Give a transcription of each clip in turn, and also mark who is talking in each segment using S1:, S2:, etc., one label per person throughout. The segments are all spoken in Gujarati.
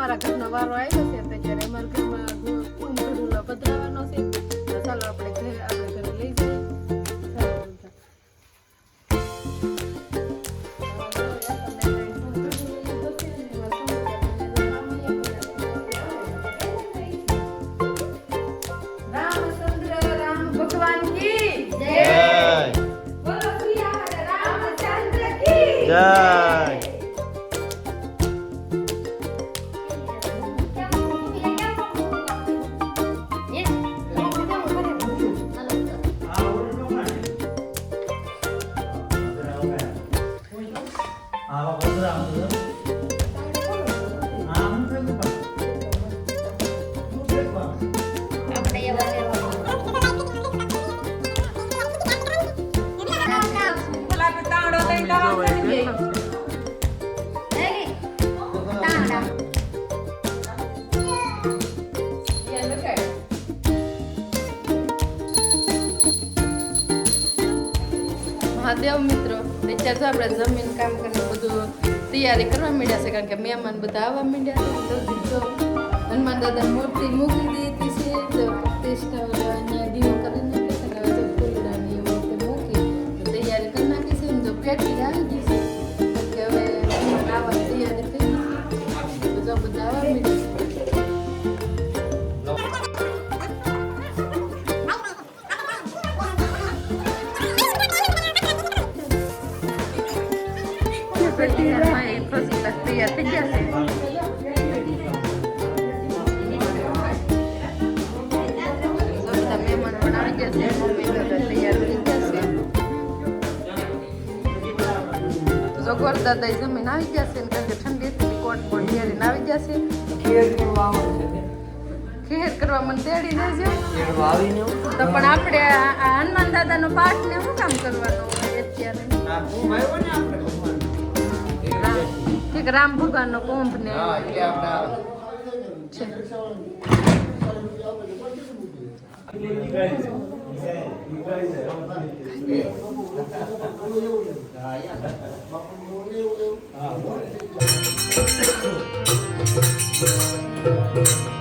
S1: અમારા ઘરનો વારો આવ્યો
S2: મહેમાન બધા આવવા માંડ્યા તો દીધો હનુમાન દાદા મૂર્તિ મૂકી મને તેડી દેજો. તો પણ આપણે આ હનુમાન દાદાનો પાઠ શું કામ કરવાનો અત્યારે? કે રામ ભગવાનનો Kumbh
S3: Thank you.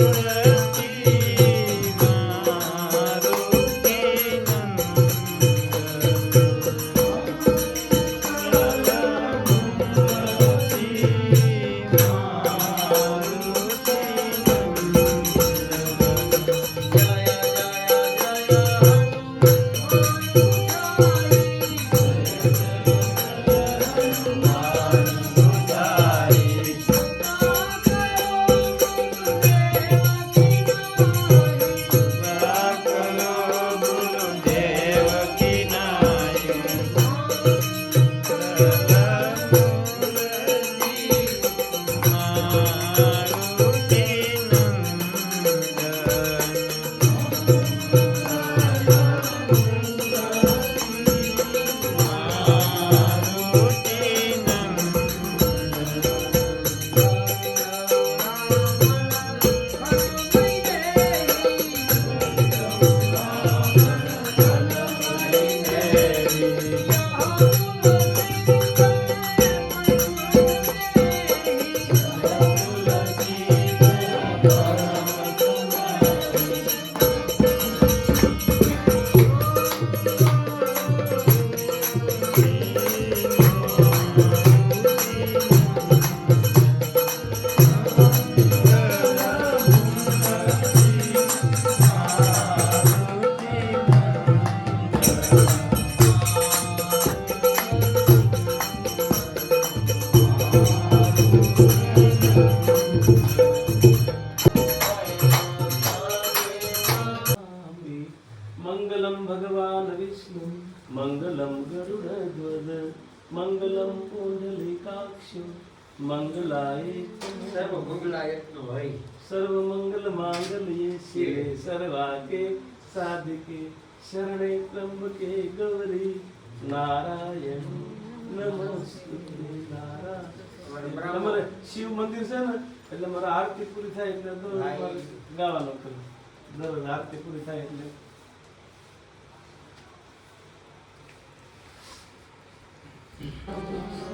S3: Hare Sarvamangala ಮಾಂಗಲ್ಯೆ ಶಿವೆ ಸರ್ವಾಕೆ ಸಾಧಿಕೆ ಶರಣೆ ತ್ರಂಬಕೆ Gauri Narayana ನಮಸ್ತುತೆ નારા તમારે શિવ મંદિર છે ને એટલે મારે આરતી પૂરી થાય એટલે તો ગાવાનું કરું દરરોજ આરતી પૂરી થાય એટલે
S4: Thank you.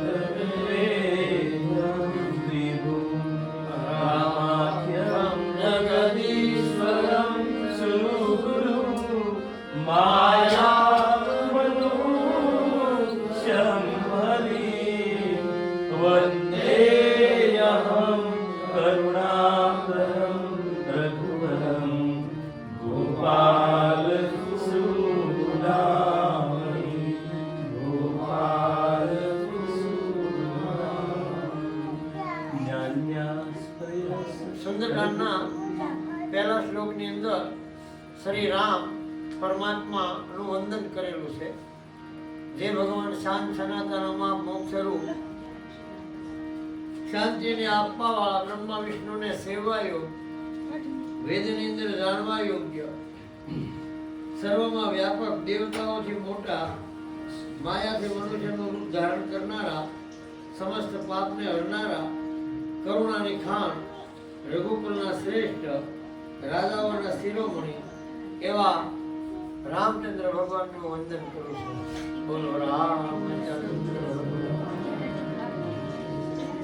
S4: શાંતિને આપવા વાળા બ્રહ્મા વિષ્ણુને સેવા યોગ વેદની અંદર જાણવા યોગ્ય સર્વમાં વ્યાપક દેવતાઓથી મોટા, માયાથી મનુષ્યનું રૂપ ધારણ કરનારા, સમસ્ત પાપને હરનારા, કરુણાની ખાણ, રઘુકુલના શ્રેષ્ઠ, રાજાઓના શિરોમણી એવા રામચંદ્ર ભગવાનનું વંદન કરું છું બોલો રામચંદ્ર.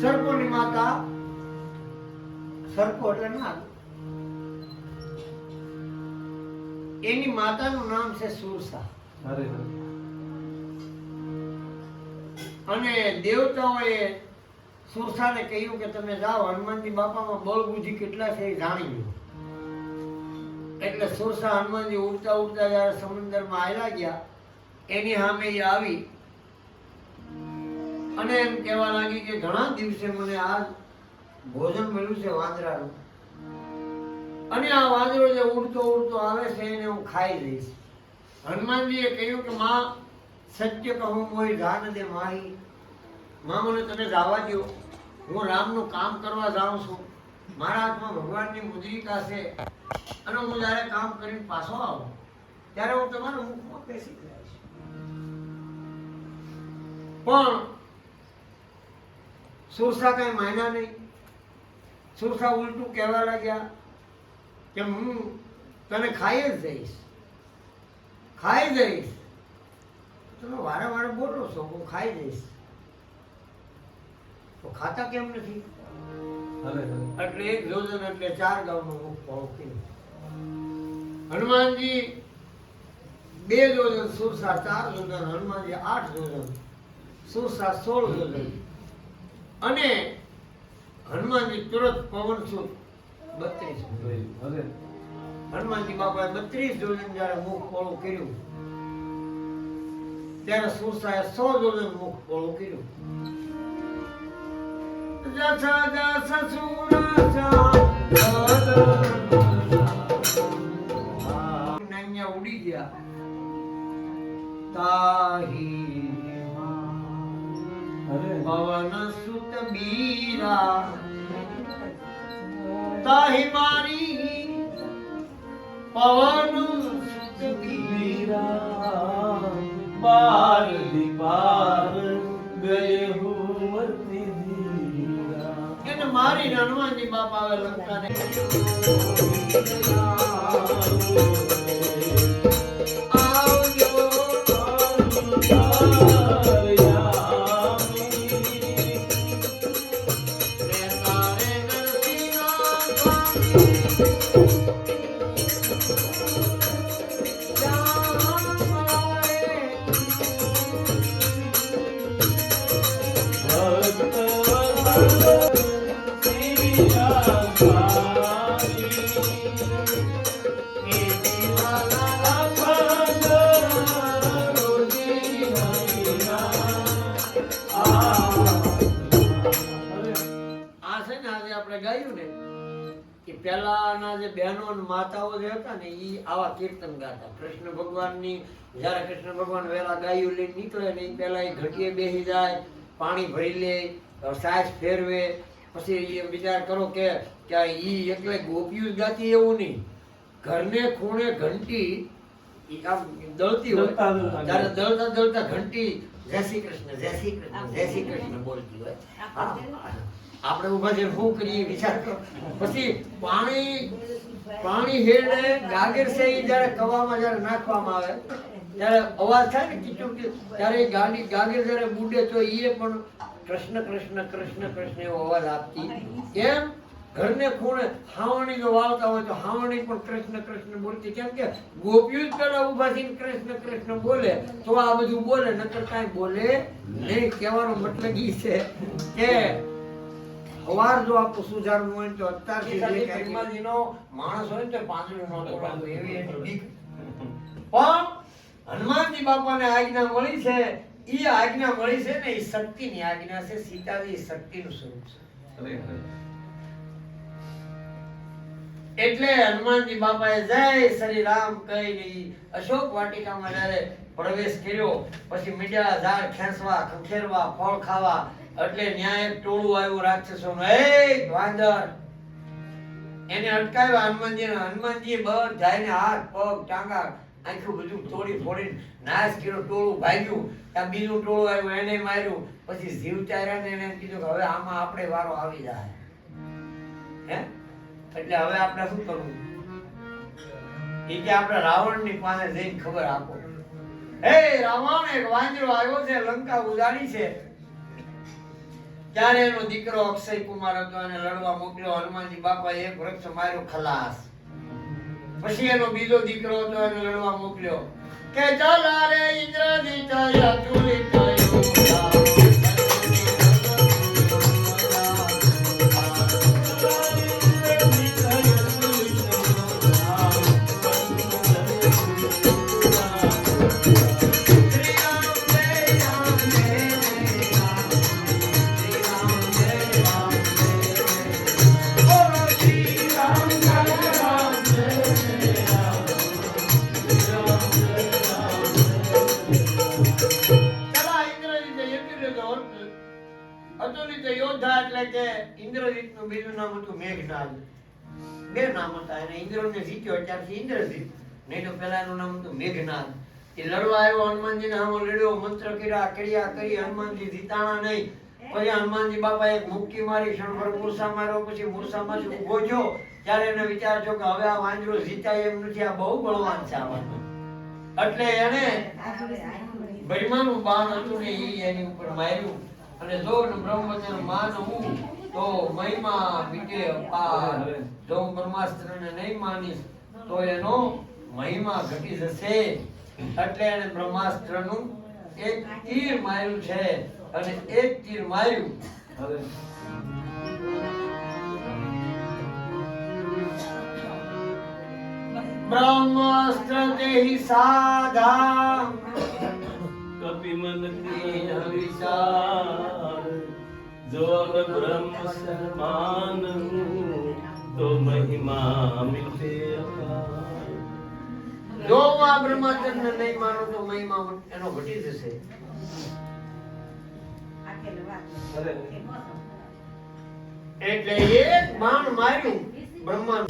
S4: સર્પોની માતા સર્પો એટલે નાગ. એની માતાનું નામ છે સુરસા. અને દેવતાઓએ સુરસાને કહ્યું કે તમે જાઓ હનુમાનજી બાપામાં બળ બુદ્ધિ કેટલા છે એ જાણી લો. એટલે સુરસા હનુમાનજી ઉડતા ઉડતા જ્યારે સમુદ્રમાં આવેલા ગયા, એની સામે એ આવી. અને એમ કહેવા લાગી કે ઘણા દિવસે મને આ ભોજન મળ્યું છે વાંદરાનું. અને આ વાંદરો જે ઉડતો ઉડતો આવે છે એને હું ખાઈ લઈશ. હનુમાનજીએ કહ્યું કે, માં, સત્ય કહું, મોય ધાન દે માહી. માં, મને તમે જવા દો હું રામનું કામ કરવા જાઉં છું. મારા હાથમાં ભગવાનની મુદ્રિકા છે અને હું જ્યારે કામ કરીને પાછો આવું, ત્યારે હું તમારા મુખમાં બેસી જાય પણ સુરસા કઈ માયના નહીં. સુરસા ઉલટું કહેવા લાગ્યા કે હું તને ખાઈ જ જઈશ. ખાઈ જઈશ. તમે વારે વારે બોલો છો, હું ખાઈ જઈશ. તો ખાતા કેમ નથી. એટલે એક યોજન એટલે ચાર ગામનો મુખ હનુમાનજી બે યોજન સુરસા ચાર યોજન હનુમાનજી આઠ યોજન સુરસા સોળ યોજન અને હનુમાનજી તુરત પવન સુર બત્રીસ
S3: હવે?
S4: હનુમાનજી બાપાએ બત્રીસ યોજન જ્યારે મુખ પોળું કર્યું ત્યારે સુરસાએ સો યોજન મુખ પોળું કર્યું. ઉડી ગયા. તાહી પવન સુત બીરા. તાહી મારી પવન સુત બીરા.
S3: બાર દીપાર ગયે હું
S4: એને મારી હનુમાનજી બાપા આવે લંકાને. હતા ને એ આવા કીર્તન ગાતા. કૃષ્ણ ભગવાનની જ્યારે કૃષ્ણ ભગવાન વેલા ગાયું લઈને નીકળે ને એ પહેલાં એ ઘટીએ બેસી જાય પાણી ભરી લે સાસ ફેરવે. પછી એ વિચાર કરો કે ક્યાં ઈ એટલે ગોપીઓ જ ગાતી એવું નહીં. ઘરને ખૂણે ઘંટી આમ દળતી હોય.
S3: દળતા દળતા
S4: ત્યારે દળતા. દળતા ઘંટી જય શ્રી કૃષ્ણ જય શ્રી કૃષ્ણ જય શ્રી કૃષ્ણ બોલતી હોય. આપણે ઊભા થઈને શું કરીએ? વિચાર કરો. પછી પાણી પાણી હેડે ગાગર છે એ જ્યારે કવામાં જ્યારે નાખવામાં આવે, ત્યારે અવાજ થાય ને કીચું ત્યારે ગાડી, ગાગર જ્યારે બુડે તો એ પણ કૃષ્ણ કૃષ્ણ કૃષ્ણ કૃષ્ણ એવો અવાજ આપતી. કેમ? ઘરને ખૂણે હાવણી જો વાળતા હોય તો હાવણી પણ કૃષ્ણ કૃષ્ણ બોલતી કેમ કે ગોપીઓ જ પેલા ઊભા થઈને કૃષ્ણ કૃષ્ણ બોલે, તો આ બધું બોલે, નકર કાંઈ બોલે નહીં. કહેવાનો મતલબ એ છે કે સવાર જો આપણું સુધારવું હોય તો અત્યારથી જે કર્માજીનો માણસ હોય તો પાંદડું નો તોડવાનું એવી એની બીક. પણ હનુમાનજી બાપાને આજ્ઞા મળી છે. ઈ આજ્ઞા મળી છે ને એ શક્તિની આજ્ઞા છે. સીતાજી એ શક્તિનું સ્વરૂપ છે. એટલે હનુમાનજી બાપાએ જય શ્રી રામ કહી અશોક વાટિકામાં જ્યારે પ્રવેશ કર્યો પછી મીડિયા ઝાડ ખેંચવા ખંખેરવા ફળ ખાવા એટલે ન્યાય એક ટોળું આવ્યું રાક્ષસોનું. એ વાંદર. એને અટકાવ્યો હનુમાનજી હનુમાનજી બધાને હાથ, પગ, ટાંગા, આખું બધું તોડી ફોડી નાશ કર્યો, ટોળું ભાગ્યું. ત્યાં બીજું ટોળું આવ્યું, એને માર્યું. પછી જીવ ચાર્યા ને એને કીધું કે હવે આમાં આપણે વારો આવી જાય. હે? એટલે હવે આપણે શું કરવું? એ કે આપણે રાવણની પાસે જઈને ખબર આપો. હે, રાવણ એક વાંદરો આવ્યો છે, લંકા ઉજાડી છે. ત્યારે એનો દીકરો અક્ષય કુમાર હતો એને લડવા મોકલ્યો. હનુમાનજી બાપા એક વૃક્ષ માર્યો ખલાસ. પછી એનો બીજો દીકરો હતો એને લડવા મોકલ્યો. કે ચલ રે ઇન્દ્રજીત અતુલિત ત્યારથી ઇન્દ્રજીત નહીં તો પેલા એનું નામ હતું મેઘનાથ એ લડવા આવ્યો હનુમાનજીને સામે લડ્યો, મંત્ર કર્યા, ક્રિયા કરી હનુમાનજી જીતાણા નહીં. પછી હનુમાનજી બાપા એક મુક્કી મારી ક્ષણભર મૂર્છા માર્યો, પછી મૂર્છામાંથી ઊભો જો ત્યારે એને વિચાર છો કે હવે આ વાંદરો જીતાય એમ નથી, આ બહુ બળવાન છે આ એટલે એને બ્રહ્માનું બાણ હતું ને એ એની ઉપર માર્યું. અને જો ને બ્રહ્મચર્ય માન હું, તો મહિમા વિજય પાર. જો હું બ્રહ્માસ્ત્રને નહીં માનીશ તો એનો મહિમા ઘટી જશે. એટલે એને બ્રહ્માસ્ત્રનું એક તીર માર્યું છે અને એક તીર માર્યું.
S3: હવે
S4: બ્રહ્માસ્ત્ર દેહી સાધા.
S3: કપિ મન વિચાર જો બ્રહ્મ સમાન સન્માન. તો મહિમા મિટે
S4: જો આ બ્રહ્માસ્ત્રને નહીં માનો તો મહિમા એનો ઘટી જશે. એટલે એક બાણ માર્યું બ્રહ્મા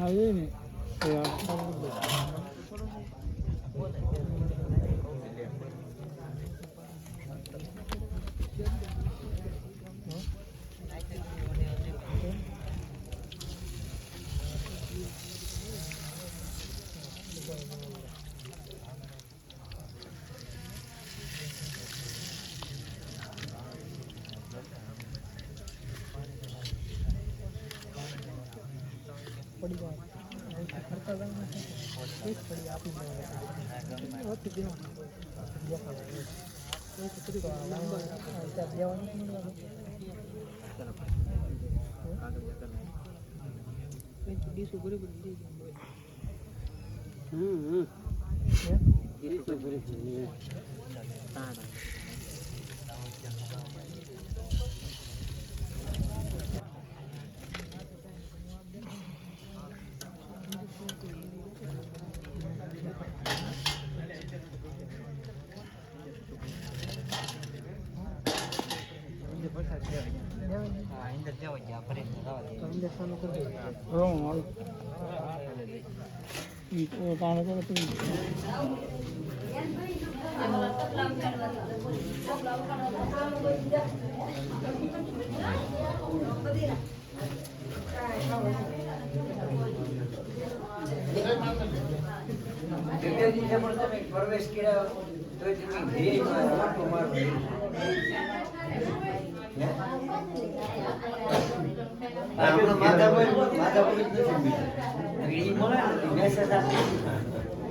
S4: આવી પણ તમે પ્રવેશ કર્યા તો તમે ધ્યેયમાં રાટો મારો. પ્રવેશ આપણા માધાભાઈ માધાભાઈ જ નથી બીજા. ઈ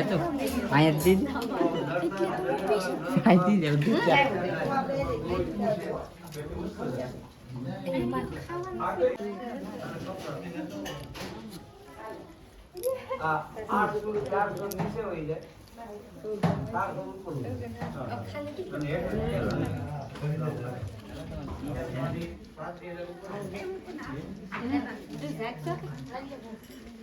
S4: এত মায়ের দিন Thank you.